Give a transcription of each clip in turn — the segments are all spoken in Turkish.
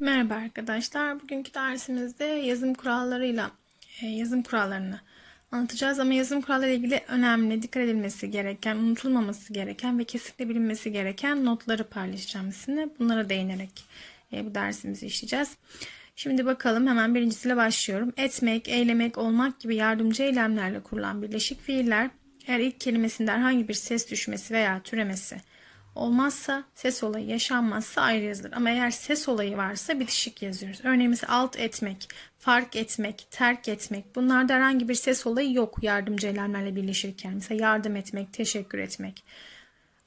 Merhaba arkadaşlar. Bugünkü dersimizde yazım kurallarıyla e, yazım kurallarını anlatacağız ama yazım kuralları ile ilgili önemli, dikkat edilmesi gereken, unutulmaması gereken ve kesinlikle bilinmesi gereken notları paylaşacağım sizinle. Bunlara değinerek e, bu dersimizi işleyeceğiz. Şimdi bakalım hemen birincisiyle başlıyorum. Etmek, eylemek, olmak gibi yardımcı eylemlerle kurulan birleşik fiiller eğer ilk kelimesinde herhangi bir ses düşmesi veya türemesi olmazsa ses olayı yaşanmazsa ayrı yazılır. Ama eğer ses olayı varsa bitişik yazıyoruz. Örneğin mesela alt etmek, fark etmek, terk etmek bunlarda herhangi bir ses olayı yok yardımcı eylemlerle birleşirken. Mesela yardım etmek, teşekkür etmek.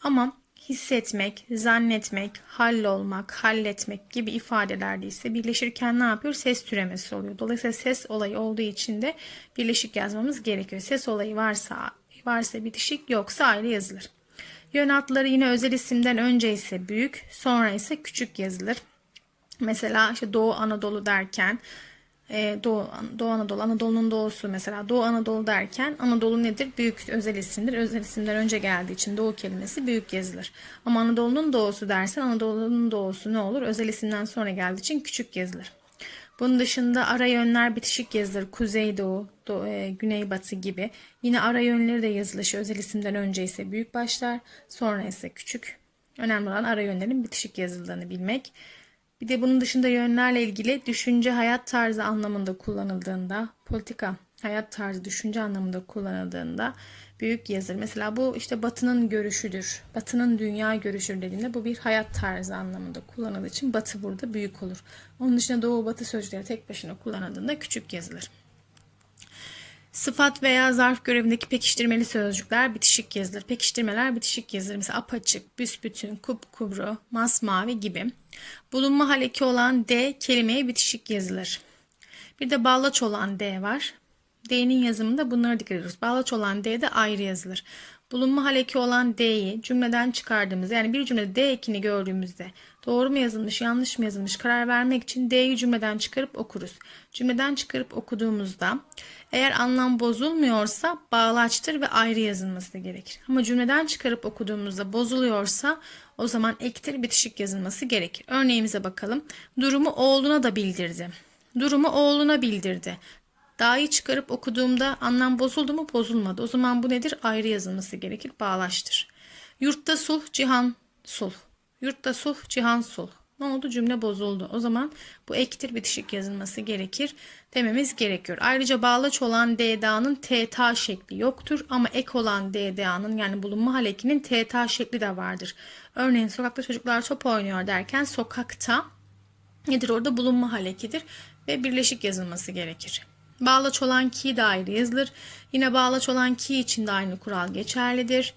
Ama hissetmek, zannetmek, hallolmak, halletmek gibi ifadelerde ise birleşirken ne yapıyor? Ses türemesi oluyor. Dolayısıyla ses olayı olduğu için de birleşik yazmamız gerekiyor. Ses olayı varsa varsa bitişik yoksa ayrı yazılır. Yön hatları yine özel isimden önce ise büyük, sonra ise küçük yazılır. Mesela işte Doğu Anadolu derken e, Doğu, Doğu Anadolu, Anadolu'nun doğusu mesela Doğu Anadolu derken Anadolu nedir? Büyük özel isimdir. Özel isimden önce geldiği için Doğu kelimesi büyük yazılır. Ama Anadolu'nun doğusu dersen Anadolu'nun doğusu ne olur? Özel isimden sonra geldiği için küçük yazılır. Bunun dışında ara yönler bitişik yazılır. Kuzeydoğu, doğu, e, güneybatı gibi. Yine ara yönleri de yazılışı özel isimden önce ise büyük başlar, sonra ise küçük. Önemli olan ara yönlerin bitişik yazıldığını bilmek. Bir de bunun dışında yönlerle ilgili düşünce hayat tarzı anlamında kullanıldığında, politika hayat tarzı düşünce anlamında kullanıldığında büyük yazır. Mesela bu işte batının görüşüdür. Batının dünya görüşür dediğinde bu bir hayat tarzı anlamında kullanıldığı için batı burada büyük olur. Onun dışında doğu batı sözcükleri tek başına kullanıldığında küçük yazılır. Sıfat veya zarf görevindeki pekiştirmeli sözcükler bitişik yazılır. Pekiştirmeler bitişik yazılır. Mesela apaçık, büsbütün, kupkuru, masmavi gibi. Bulunma haleki olan D kelimeye bitişik yazılır. Bir de bağlaç olan D var. D'nin yazımında bunları dikkat ediyoruz. Bağlaç olan D de ayrı yazılır. Bulunma haleki olan D'yi cümleden çıkardığımızda yani bir cümlede D ekini gördüğümüzde doğru mu yazılmış yanlış mı yazılmış karar vermek için D'yi cümleden çıkarıp okuruz. Cümleden çıkarıp okuduğumuzda eğer anlam bozulmuyorsa bağlaçtır ve ayrı yazılması gerekir. Ama cümleden çıkarıp okuduğumuzda bozuluyorsa o zaman ektir bitişik yazılması gerekir. Örneğimize bakalım. Durumu oğluna da bildirdi. Durumu oğluna bildirdi. Dahi çıkarıp okuduğumda anlam bozuldu mu bozulmadı. O zaman bu nedir? Ayrı yazılması gerekir. Bağlaçtır. Yurtta sulh, cihan sulh. Yurtta sulh, cihan sulh. Ne oldu? Cümle bozuldu. O zaman bu ektir bitişik yazılması gerekir dememiz gerekiyor. Ayrıca bağlaç olan DDA'nın TTA şekli yoktur ama ek olan DDA'nın yani bulunma halekinin TTA şekli de vardır. Örneğin sokakta çocuklar top oynuyor derken sokakta nedir orada bulunma halekidir ve birleşik yazılması gerekir. Bağlaç olan ki de ayrı yazılır. Yine bağlaç olan ki için de aynı kural geçerlidir.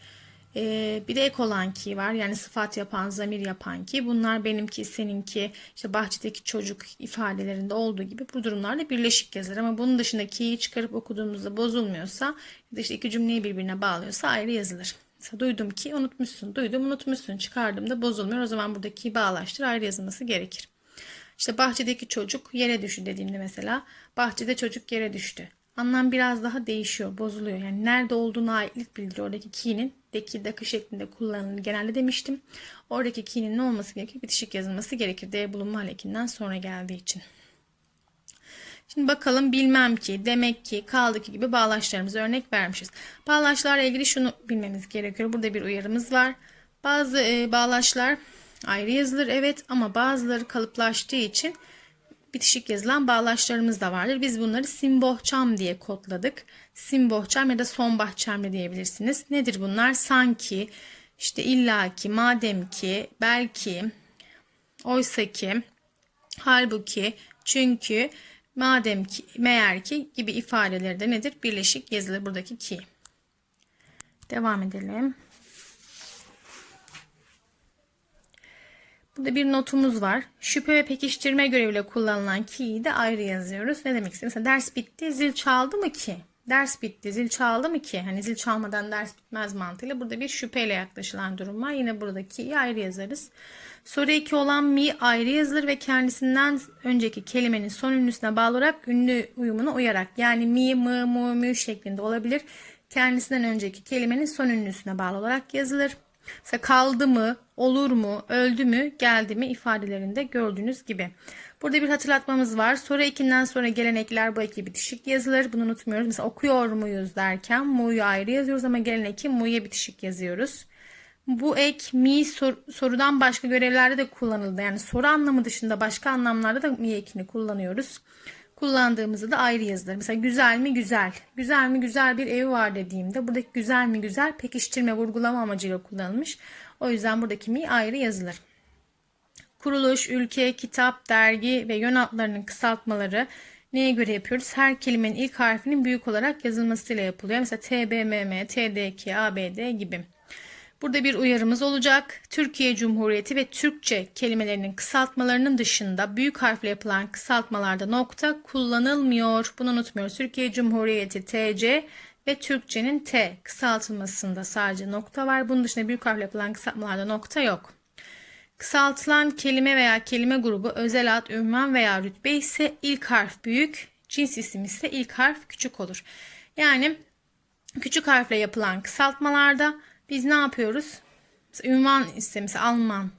Ee, bir de ek olan ki var. Yani sıfat yapan, zamir yapan ki. Bunlar benimki, seninki, işte bahçedeki çocuk ifadelerinde olduğu gibi bu durumlarda birleşik yazılır. Ama bunun dışında ki'yi çıkarıp okuduğumuzda bozulmuyorsa ya da işte iki cümleyi birbirine bağlıyorsa ayrı yazılır. Mesela duydum ki unutmuşsun, duydum unutmuşsun çıkardığımda bozulmuyor. O zaman buradaki bağlaçtır ayrı yazılması gerekir. İşte bahçedeki çocuk yere düştü dediğimde mesela bahçede çocuk yere düştü. Anlam biraz daha değişiyor, bozuluyor. Yani nerede olduğuna aitlik bildiriyor. Oradaki ki'nin deki dakı şeklinde kullanılır genelde demiştim. Oradaki ki'nin ne olması gerekir? Bitişik yazılması gerekir. D bulunma halekinden sonra geldiği için. Şimdi bakalım bilmem ki, demek ki, kaldı ki gibi bağlaçlarımıza örnek vermişiz. Bağlaçlarla ilgili şunu bilmemiz gerekiyor. Burada bir uyarımız var. Bazı e, bağlaçlar ayrı yazılır evet ama bazıları kalıplaştığı için bitişik yazılan bağlaçlarımız da vardır. Biz bunları simbohçam diye kodladık. Simbohçam ya da sonbahçam diyebilirsiniz. Nedir bunlar? Sanki, işte illaki, madem ki, belki, oysa ki, halbuki, çünkü, madem ki, meğer ki gibi ifadeleri de nedir? Birleşik yazılır buradaki ki. Devam edelim. Burada bir notumuz var. Şüphe ve pekiştirme göreviyle kullanılan ki'yi de ayrı yazıyoruz. Ne demek istiyorum? Mesela ders bitti, zil çaldı mı ki? Ders bitti, zil çaldı mı ki? Hani zil çalmadan ders bitmez mantığıyla burada bir şüpheyle yaklaşılan durum var. Yine buradaki ayrı yazarız. Soru 2 olan mi ayrı yazılır ve kendisinden önceki kelimenin son ünlüsüne bağlı olarak ünlü uyumuna uyarak yani mi, mı, mu, mü şeklinde olabilir. Kendisinden önceki kelimenin son ünlüsüne bağlı olarak yazılır. Mesela kaldı mı, olur mu, öldü mü, geldi mi ifadelerinde gördüğünüz gibi. Burada bir hatırlatmamız var. Soru ekinden sonra gelen ekler bu eki bitişik yazılır. Bunu unutmuyoruz. Mesela okuyor muyuz derken mu'yu ayrı yazıyoruz ama gelen eki mu'ya bitişik yazıyoruz. Bu ek mi sor- sorudan başka görevlerde de kullanıldı. Yani soru anlamı dışında başka anlamlarda da mi ekini kullanıyoruz. Kullandığımızda da ayrı yazılır. Mesela güzel mi güzel. Güzel mi güzel bir evi var dediğimde buradaki güzel mi güzel pekiştirme vurgulama amacıyla kullanılmış. O yüzden buradaki mi ayrı yazılır. Kuruluş, ülke, kitap, dergi ve yön adlarının kısaltmaları neye göre yapıyoruz? Her kelimenin ilk harfinin büyük olarak yazılmasıyla yapılıyor. Mesela TBMM, TDK, ABD gibi. Burada bir uyarımız olacak. Türkiye Cumhuriyeti ve Türkçe kelimelerinin kısaltmalarının dışında büyük harfle yapılan kısaltmalarda nokta kullanılmıyor. Bunu unutmuyoruz. Türkiye Cumhuriyeti TC ve Türkçenin T kısaltılmasında sadece nokta var. Bunun dışında büyük harfle yapılan kısaltmalarda nokta yok. Kısaltılan kelime veya kelime grubu özel ad, ünvan veya rütbe ise ilk harf büyük, cins isim ise ilk harf küçük olur. Yani küçük harfle yapılan kısaltmalarda biz ne yapıyoruz? Mesela ünvan ise mesela Alman.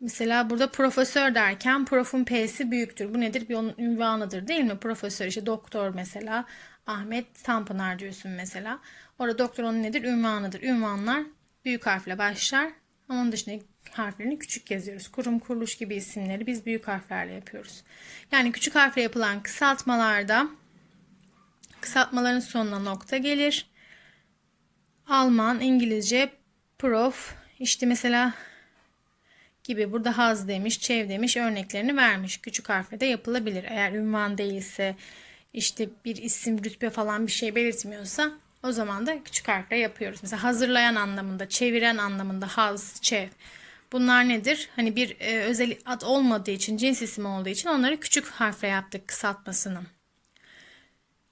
Mesela burada profesör derken profun P'si büyüktür. Bu nedir? Bir onun ünvanıdır değil mi? Profesör işte doktor mesela. Ahmet Tanpınar diyorsun mesela. Orada doktor onun nedir? Ünvanıdır. Ünvanlar büyük harfle başlar. Ama onun dışında harflerini küçük yazıyoruz. Kurum, kuruluş gibi isimleri biz büyük harflerle yapıyoruz. Yani küçük harfle yapılan kısaltmalarda kısaltmaların sonuna nokta gelir. Alman, İngilizce, prof, işte mesela gibi burada haz demiş, çev demiş örneklerini vermiş. Küçük harfle de yapılabilir. Eğer ünvan değilse işte bir isim, rütbe falan bir şey belirtmiyorsa o zaman da küçük harfle yapıyoruz. Mesela hazırlayan anlamında, çeviren anlamında haz, çev. Bunlar nedir? Hani bir e, özel ad olmadığı için, cins isim olduğu için onları küçük harfle yaptık kısaltmasını.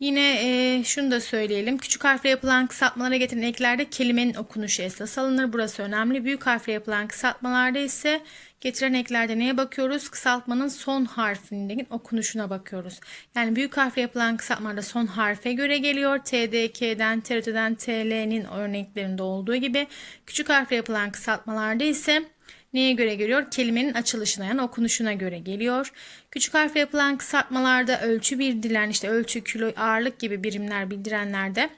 Yine e, şunu da söyleyelim. Küçük harfle yapılan kısaltmalara getiren eklerde kelimenin okunuşu esas alınır. Burası önemli. Büyük harfle yapılan kısaltmalarda ise getiren eklerde neye bakıyoruz? Kısaltmanın son harfinin okunuşuna bakıyoruz. Yani büyük harfle yapılan kısaltmalarda son harfe göre geliyor. TDK'den, TRT'den, TL'nin örneklerinde olduğu gibi. Küçük harfle yapılan kısaltmalarda ise Neye göre geliyor? Kelimenin açılışına yani okunuşuna göre geliyor. Küçük harfle yapılan kısaltmalarda ölçü bildirilen işte ölçü, kilo, ağırlık gibi birimler bildirenlerde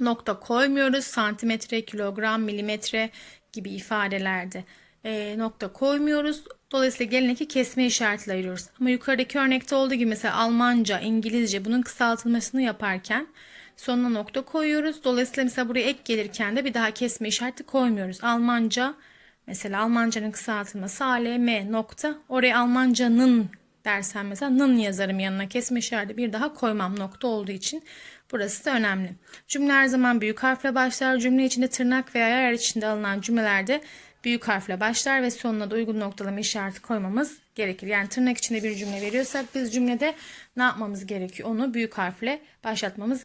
nokta koymuyoruz. Santimetre, kilogram, milimetre gibi ifadelerde e, nokta koymuyoruz. Dolayısıyla geleneki kesme işaretiyle ayırıyoruz. Ama yukarıdaki örnekte olduğu gibi mesela Almanca, İngilizce bunun kısaltılmasını yaparken sonuna nokta koyuyoruz. Dolayısıyla mesela buraya ek gelirken de bir daha kesme işareti koymuyoruz. Almanca Mesela Almancanın kısaltılması ALM nokta. Oraya Almancanın dersen mesela nın yazarım yanına kesme işareti bir daha koymam nokta olduğu için burası da önemli. Cümle her zaman büyük harfle başlar. Cümle içinde tırnak veya yer içinde alınan cümlelerde büyük harfle başlar ve sonuna da uygun noktalama işareti koymamız gerekir. Yani tırnak içinde bir cümle veriyorsak biz cümlede ne yapmamız gerekiyor? Onu büyük harfle başlatmamız